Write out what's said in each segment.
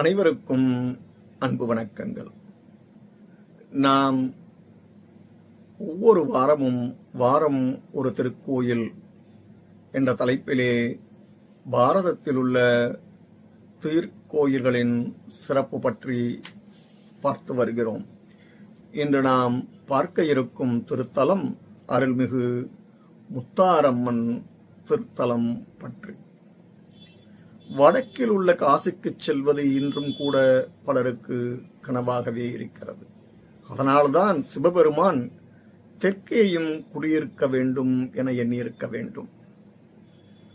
அனைவருக்கும் அன்பு வணக்கங்கள். நாம் ஒவ்வொரு வாரமும் வாரம் ஒரு திருக்கோயில் என்ற தலைப்பிலே பாரதத்தில் உள்ள திருக்கோயில்களின் சிறப்பு பற்றி பார்த்து வருகிறோம். இன்று நாம் பார்க்க இருக்கும் திருத்தலம் அருள்மிகு முத்தாரம்மன் திருத்தலம் பற்றி. வடக்கில் உள்ள காசிக்குச் செல்வது இன்றும் கூட பலருக்கு கனவாகவே இருக்கிறது. அதனால்தான் சிவபெருமான் தெற்கேயும் குடியிருக்க வேண்டும் என எண்ணியிருக்க வேண்டும்.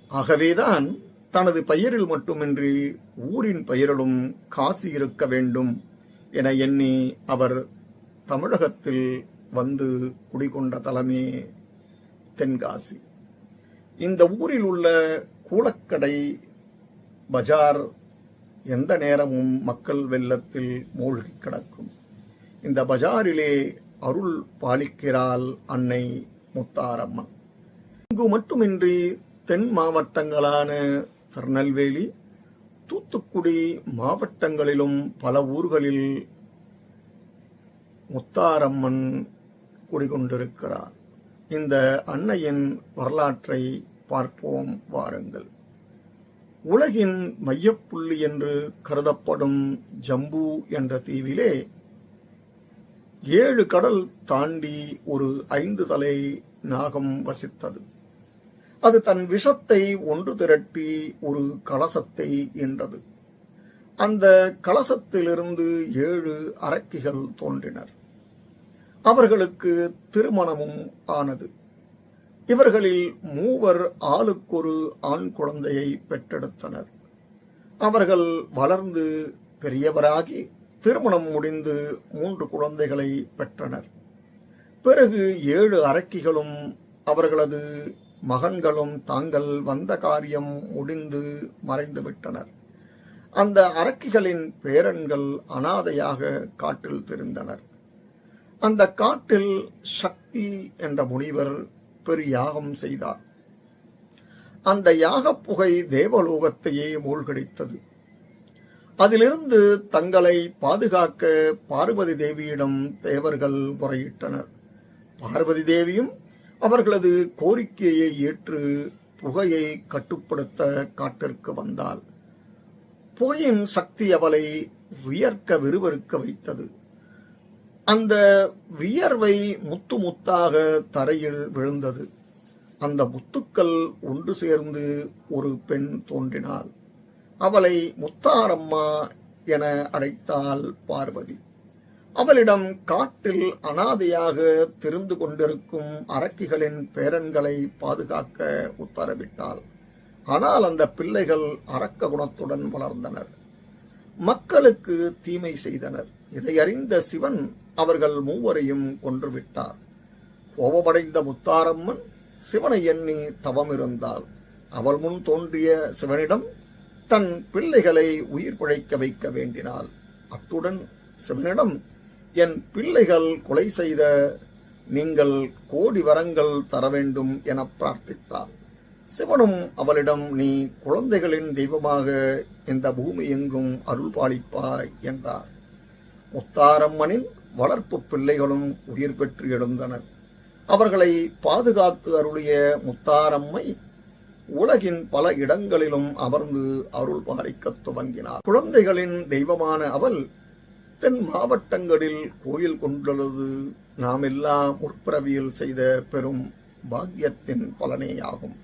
ஆகவேதான் தனது பெயரில் மட்டுமின்றி ஊரின் பெயரிலும் காசி இருக்க வேண்டும் என எண்ணி அவர் தமிழகத்தில் வந்து குடிகொண்ட தலமே தென்காசி. இந்த ஊரில் உள்ள கூலக்கடை பஜார் எந்த நேரமும் மக்கள் வெள்ளத்தில் மூழ்கி கிடக்கும். இந்த பஜாரிலே அருள் பாலிக்கிறாள் அன்னை முத்தாரம்மன். இங்கு மட்டுமின்றி தென் மாவட்டங்களான திருநெல்வேலி தூத்துக்குடி மாவட்டங்களிலும் பல ஊர்களில் முத்தாரம்மன் குடிகொண்டிருக்கிறார். இந்த அன்னையின் வரலாற்றை பார்ப்போம் வாருங்கள். உலகின் மையப்புள்ளி என்று கருதப்படும் ஜம்பு என்ற தீவிலே ஏழு கடல் தாண்டி ஒரு ஐந்து தலை நாகம் வசித்தது. அது தன் விஷத்தை ஒன்று திரட்டி ஒரு கலசத்தை ஈன்றது. அந்த கலசத்திலிருந்து ஏழு அரக்கிகள் தோன்றினர். அவர்களுக்கு திருமணமும் ஆனது. இவர்களில் மூவர் ஆளுக்கொரு ஆண் குழந்தையை பெற்றெடுத்தனர். அவர்கள் வளர்ந்து பெரியவராகி திருமணம் முடிந்து மூன்று குழந்தைகளை பெற்றனர். பிறகு ஏழு அரக்கிகளும் அவர்களது மகன்களும் தாங்கள் வந்த காரியம் முடிந்து மறைந்துவிட்டனர். அந்த அரக்கிகளின் பேரன்கள் அனாதையாக காட்டில் திரிந்தனர். அந்த காட்டில் சக்தி என்ற முனிவர் பெரிய யாகம் செய்தார். அந்த யாகப் புகை தேவலோகத்தையே மூழ்கடித்தது. அதிலிருந்து தங்களை பாதுகாக்க பார்வதி தேவியிடம் தேவர்கள் முறையிட்டனர். பார்வதி தேவியும் அவர்களது கோரிக்கையை ஏற்று புகையை கட்டுப்படுத்த காட்டிற்கு வந்தாள். புகையின் சக்தி அவளை வியர்க்க விறுவிறுக்க வைத்தது. அந்த வியர்வை முத்து முத்தாக தரையில் விழுந்தது. அந்த முத்துக்கள் ஒன்று சேர்ந்து ஒரு பெண் தோன்றினாள். அவளை முத்தாரம்மா என அழைத்தாள் பார்வதி. அவளிடம் காட்டில் அனாதையாக தெரிந்து கொண்டிருக்கும் அரக்கிகளின் பேரன்களை பாதுகாக்க உத்தரவிட்டாள். ஆனால் அந்த பிள்ளைகள் அரக்க குணத்துடன் வளர்ந்தனர். மக்களுக்கு தீமை செய்தனர். இதை அறிந்த சிவன் அவர்கள் மூவரையும் கொன்றுவிட்டார் கோபமடைந்த முத்தாரம்மன் சிவனை எண்ணி தவம் இருந்தாள் அவள் முன் தோன்றிய சிவனிடம் தன் பிள்ளைகளை உயிர் பிழைக்க வைக்க வேண்டினாள். அத்துடன் சிவனிடம் என் பிள்ளைகள் கொலை செய்த நீங்கள் கோடி வரங்கள் தர வேண்டும் என பிரார்த்தித்தார் சிவனும் அவளிடம் நீ குழந்தைகளின் தெய்வமாக இந்த பூமி எங்கும் அருள் பாலிப்பாய் என்றார். முத்தாரம்மனின் வளர்ப்பு பிள்ளைகளும் உயிர் பெற்று எழுந்தனர். அவர்களை பாதுகாத்து அருளிய முத்தாரம்மை உலகின் பல இடங்களிலும் அமர்ந்து அருள் பாலிக்கத் துவங்கினார். குழந்தைகளின் தெய்வமான அவள் தென் மாவட்டங்களில் கோயில் கொண்டுள்ளது. நாம் எல்லாம் முற்பிறவியில் செய்த பெரும் பாக்கியத்தின் பலனேயாகும்.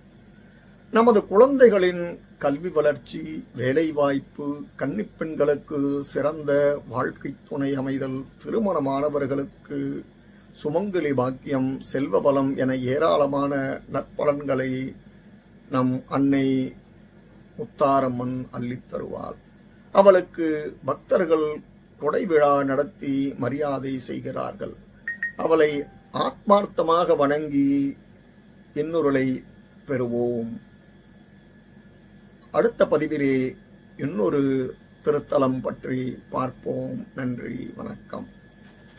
நமது குழந்தைகளின் கல்வி வளர்ச்சி வேலைவாய்ப்பு கன்னிப்பெண்களுக்கு சிறந்த வாழ்க்கை துணை அமைதல் திருமணமானவர்களுக்கு சுமங்கலி பாக்கியம் செல்வ வளம் என ஏராளமான நற்பலன்களை நம் அன்னை முத்தாரம்மன் அள்ளித் தருவார் அவளுக்கு பக்தர்கள் கொடை விழா நடத்தி மரியாதை செய்கிறார்கள். அவளை ஆத்மார்த்தமாக வணங்கி இன்னொருளை பெறுவோம். அடுத்த பதிவிலே இன்னொரு திருத்தலம் பற்றி பார்ப்போம். நன்றி வணக்கம்.